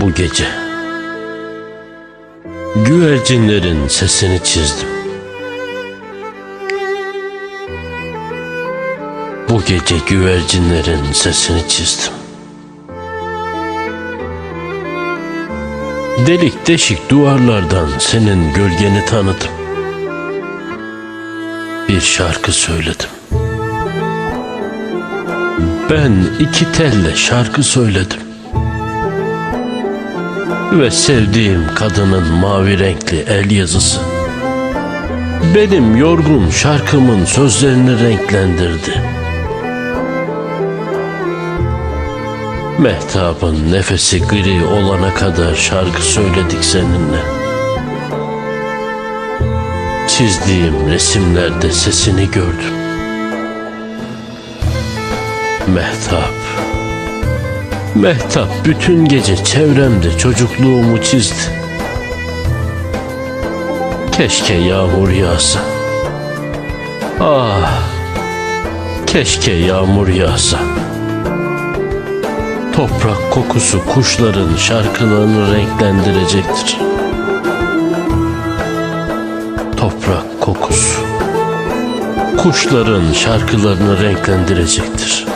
Bu gece güvercinlerin sesini çizdim. Bu gece güvercinlerin sesini çizdim. Delik deşik duvarlardan senin gölgeni tanıdım. Bir şarkı söyledim. Ben iki telle şarkı söyledim. Ve sevdiğim kadının mavi renkli el yazısı. Benim yorgun şarkımın sözlerini renklendirdi. Mehtabın nefesi gri olana kadar şarkı söyledik seninle. Çizdiğim resimlerde sesini gördüm. Mehtap. Mehtap bütün gece çevremde çocukluğumu çizdi. Keşke yağmur yağsa. Ah. Keşke yağmur yağsa. Toprak kokusu kuşların şarkılarını renklendirecektir. Toprak kokusu kuşların şarkılarını renklendirecektir.